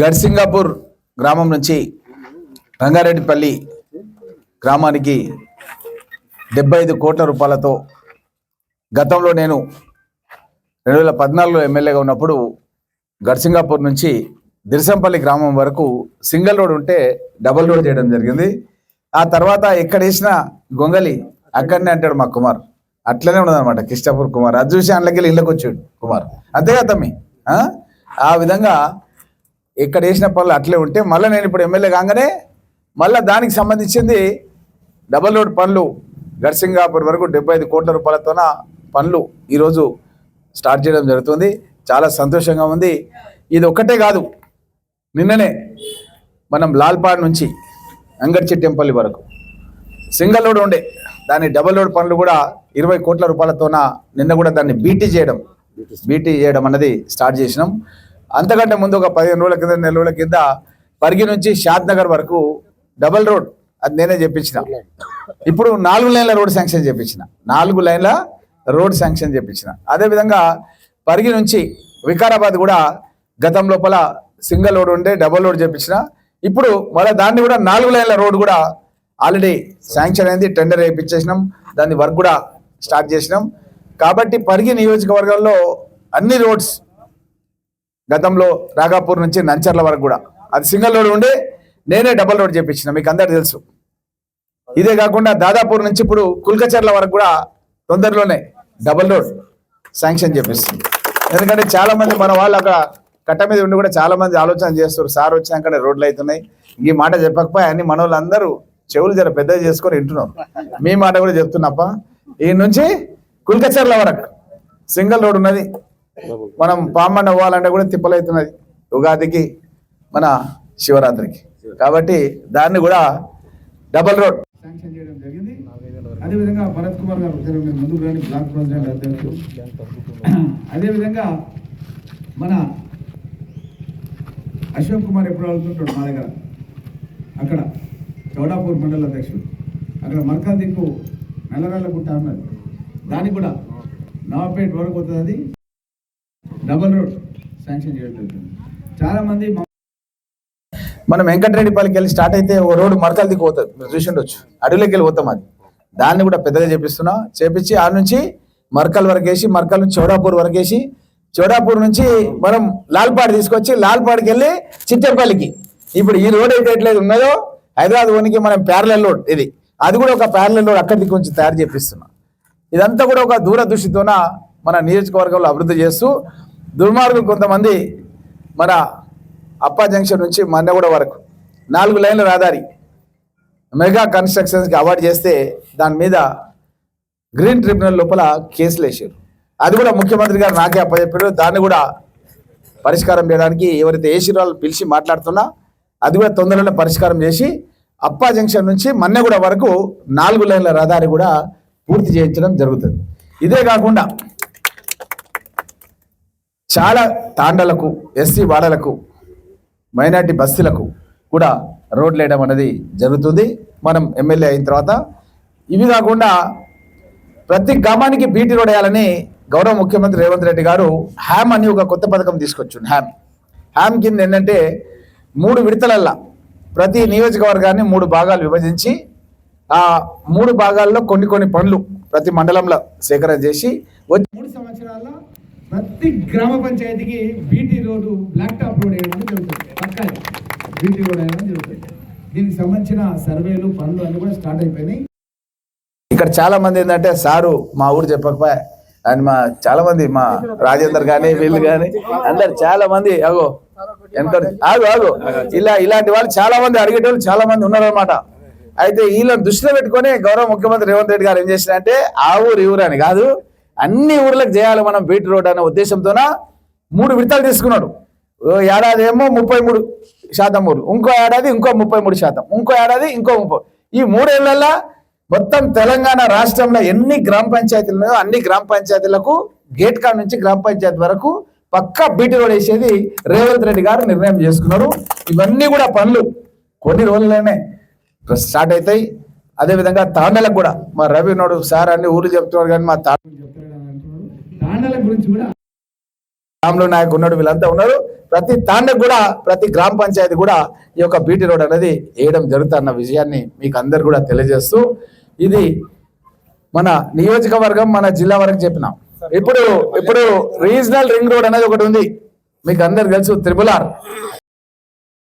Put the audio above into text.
గడ్సింగాపూర్ గ్రామం నుంచి రంగారెడ్డిపల్లి గ్రామానికి డెబ్బై ఐదు కోట్ల రూపాయలతో గతంలో నేను రెండు వేల పద్నాలుగులో ఎమ్మెల్యేగా ఉన్నప్పుడు గడ్సింగాపూర్ నుంచి దిర్సంపల్లి గ్రామం వరకు సింగిల్ రోడ్ ఉంటే డబుల్ రోడ్ చేయడం జరిగింది. ఆ తర్వాత ఎక్కడ వేసినా గొంగలి అక్కడనే అంటాడు మా కుమార్. అట్లనే ఉన్నదనమాట కిష్టాపూర్ కుమార్. అది చూసి అందులోకి ఇళ్ళకి వచ్చాడు కుమార్. అంతేగా తమ్మి? ఆ? విధంగా ఎక్కడ వేసిన పనులు అట్లే ఉంటే మళ్ళీ నేను ఇప్పుడు ఎమ్మెల్యే కాగానే మళ్ళీ దానికి సంబంధించింది డబల్ రోడ్ పనులు గర్సింగాపూర్ వరకు డెబ్బై ఐదు కోట్ల రూపాయలతోన పనులు ఈరోజు స్టార్ట్ చేయడం జరుగుతుంది. చాలా సంతోషంగా ఉంది. ఇది ఒక్కటే కాదు. నిన్ననే మనం లాల్పాడ్ నుంచి అంగర్చి టెంపల్లి వరకు సింగల్ రోడ్ ఉండే. దాని డబల్ రోడ్ పనులు కూడా ఇరవై కోట్ల రూపాయలతోన నిన్న కూడా దాన్ని బీటీ చేయడం బీటీ చేయడం అన్నది స్టార్ట్ చేసినాం. అంతకంటే ముందు ఒక పదిహేను రోజుల కింద నెల రోజుల కింద పరిగి నుంచి షాద్ నగర్ వరకు డబల్ రోడ్ అది నేనే చెప్పించిన. ఇప్పుడు నాలుగు లైన్ల రోడ్ శాంక్షన్ చేపించిన. నాలుగు లైన్ల రోడ్ శాంక్షన్ చేపించిన. అదేవిధంగా పరిగి నుంచి వికారాబాద్ కూడా గతం లోపల సింగిల్ రోడ్ ఉండే డబల్ రోడ్ చేపించిన. ఇప్పుడు మళ్ళీ దాన్ని కూడా నాలుగు లైన్ల రోడ్ కూడా ఆల్రెడీ శాంక్షన్ అయింది టెండర్ వేయించేసినాం. దాన్ని వర్క్ కూడా స్టార్ట్ చేసినాం. కాబట్టి పరిగి నియోజకవర్గంలో అన్ని రోడ్స్ గతంలో రాగాపూర్ నుంచి నంచర్ల వరకు కూడా. అది సింగిల్ రోడ్ ఉండే నేనే డబల్ రోడ్ చేపించిన మీకు అందరికి తెలుసు. ఇదే కాకుండా దాదాపూర్ నుంచి ఇప్పుడు కుల్కచర్ల వరకు కూడా తొందరలోనే డబల్ రోడ్ శాంక్షన్ చేపిస్తుంది. ఎందుకంటే చాలా మంది మన వాళ్ళు అక్కడ కట్ట మీద ఉండి కూడా చాలా మంది ఆలోచన చేస్తారు సార్ వచ్చినాక రోడ్లు అవుతున్నాయి ఈ మాట చెప్పకపోయి? అన్ని మన వాళ్ళందరూ చెవులు జర పెద్దది చేసుకొని వింటున్నారు. మీ మాట కూడా చెప్తున్నప్ప ఈ నుంచి కుల్కచర్ల వరకు సింగల్ రోడ్ ఉన్నది. మనం పామన్న పోవాలంటే కూడా తిప్పలవుతున్నది ఉగాదికి మన శివరాత్రికి. కాబట్టి దాన్ని కూడా డబల్ రోడ్. శాంక్షన్ చేయడం జరిగింది. అదేవిధంగా భరత్ కుమార్ గారు ముందుకు రాని బ్లాక్ ప్రెసిడెంట్ అధ్యక్షుడు అదేవిధంగా మన అశోక్ కుమార్ ఎప్పుడు వెళ్తుంటాడు మా దగ్గర? అక్కడ చౌడాపూర్ మండల అధ్యక్షుడు. అక్కడ మర్కా దిక్కు నల్లరాళ్ళ గుట్ట అన్నది దానికి కూడా నవాపేట వరకు అవుతుంది అది డబల్ రోడ్ శాంక్షన్ చేయడం చాలా మంది మనం వెంకటరెడ్డిపల్లికి వెళ్ళి స్టార్ట్ అయితే ఓ రోడ్డు మరకలు దిక్కు పోతుంది మీరు చూసి ఉండొచ్చు అడవిలోకి వెళ్ళి పోతాం అది. దాన్ని కూడా పెద్దగా చేపిస్తున్నా. చేపించి ఆ నుంచి మర్కల్ వరకు వేసి మర్కల్ నుంచి చౌడాపూర్ వరకు వేసి చౌడాపూర్ నుంచి మనం లాల్పాడ్ తీసుకొచ్చి లాల్పాడ్కి వెళ్ళి చిట్టెపల్లికి. ఇప్పుడు ఈ రోడ్ అయితే ఎట్లయితే ఉన్నదో హైదరాబాద్ ఓనికి మనం ప్యారల రోడ్ ఇది. అది కూడా ఒక ప్యారల రోడ్ అక్కడి నుంచి తయారు చేపిస్తున్నాం. ఇదంతా కూడా ఒక దూరదృష్టితోన మన నియోజకవర్గంలో అభివృద్ధి చేస్తూ దుర్మార్గులు కొంతమంది మన అప్పా జంక్షన్ నుంచి మన్నగూడ వరకు నాలుగు లైన్ల రహదారి మెగా కన్స్ట్రక్షన్స్కి అవార్డు చేస్తే దాని మీద గ్రీన్ ట్రిబ్యునల్ లోపల కేసులు వేసారు అది కూడా ముఖ్యమంత్రి గారు నాకే అప్పచెప్పారు. దాన్ని కూడా పరిష్కారం చేయడానికి ఎవరైతే ఏసీ వాళ్ళు పిలిచి మాట్లాడుతున్నా అది కూడా తొందరలోనే పరిష్కారం చేసి అప్పా జంక్షన్ నుంచి మన్నెగూడ వరకు నాలుగు లైన్ల రహదారి కూడా పూర్తి చేయించడం జరుగుతుంది. ఇదే కాకుండా చాలా తాండలకు ఎస్సీ వాడలకు మైనార్టీ బస్సులకు కూడా రోడ్లు వేయడం అనేది జరుగుతుంది. మనం ఎమ్మెల్యే అయిన తర్వాత ఇవి కాకుండా ప్రతి గ్రామానికి బీటీ రోడ్ వేయాలని గౌరవ ముఖ్యమంత్రి రేవంత్ రెడ్డి గారు హ్యామ్ అని ఒక కొత్త పథకం తీసుకొచ్చిండు హ్యామ్ హ్యామ్ కింద ఏంటంటే మూడు విడతలల్లా ప్రతి నియోజకవర్గాన్ని మూడు భాగాలు విభజించి ఆ మూడు భాగాల్లో కొన్ని కొన్ని పనులు ప్రతి మండలంలో సేకరణ చేసి వచ్చి మూడు సంవత్సరాల్లో ప్రతి గ్రామ పంచాయతీకి BT road black top road వేయడం జరుగుతుంది. పక్కా బీటీ రోడ్ వేయడం జరుగుతుంది. దీనికి సంబంధించిన సర్వేలు పనులు అన్ని కూడా స్టార్ట్ అయిపోయినాయి. ఇక్కడ చాలా మంది ఏంటంటే సారు మా ఊరు చెప్పకపోయా అని మా చాలా మంది మా రాజేందర్ గాని వీళ్ళు గాని అందరు చాలా మంది అగో వెనక ఆగు ఆగు. ఇలా ఇలాంటి వాళ్ళు చాలా మంది అడిగేటోళ్ళు చాలా మంది ఉన్నారన్నమాట. అయితే వీళ్ళని దృష్టిలో పెట్టుకొని గౌరవ ముఖ్యమంత్రి రేవంత్ రెడ్డి గారు ఏం చేసినారంటే ఆ ఊరు ఈ ఊరు అని కాదు అన్ని ఊర్లకు చేయాలి మనం బీట్ రోడ్ అనే ఉద్దేశంతోన మూడు విడతలు తీసుకున్నాడు. ఓ ఏడాది ఏమో ముప్పై మూడు శాతం ఊర్లు. ఇంకో ఏడాది ఇంకో ముప్పై మూడు శాతం. ఇంకో ఏడాది ఇంకో ముప్పై. ఈ మూడేళ్ళలో మొత్తం తెలంగాణ రాష్ట్రంలో ఎన్ని గ్రామ పంచాయతీలు ఉన్నాయో అన్ని గ్రామ పంచాయతీలకు గేట్ కాడ నుంచి గ్రామ పంచాయతీ వరకు పక్కా బీటీ రోడ్ వేసేది రేవంత్ రెడ్డి గారు నిర్ణయం చేసుకున్నారు. ఇవన్నీ కూడా పనులు. కొన్ని రోజుల్లోనే స్టార్ట్ అవుతాయి అదేవిధంగా తాండలకు కూడా. మా రవి నోడు సార్ అన్ని ఊర్లు చెప్తున్నారు కానీ మా తా చెప్తాడు అని అంటున్నాడు తాండల గురించి కూడా రాములు నాయక్ ఉన్నాడు వీళ్ళంతా ఉన్నారు. ప్రతి తాండకు కూడా ప్రతి గ్రామ పంచాయతీ కూడా ఈ యొక్క బీటీ రోడ్ అనేది వేయడం జరుగుతున్న విషయాన్ని మీకు అందరు కూడా తెలియజేస్తూ ఇది మన నియోజకవర్గం మన జిల్లా వరకు చెప్పినాం. ఇప్పుడు ఇప్పుడు రీజనల్ రింగ్ రోడ్ అనేది ఒకటి ఉంది. మీకు అందరు తెలుసు త్రిపుల్ ఆర్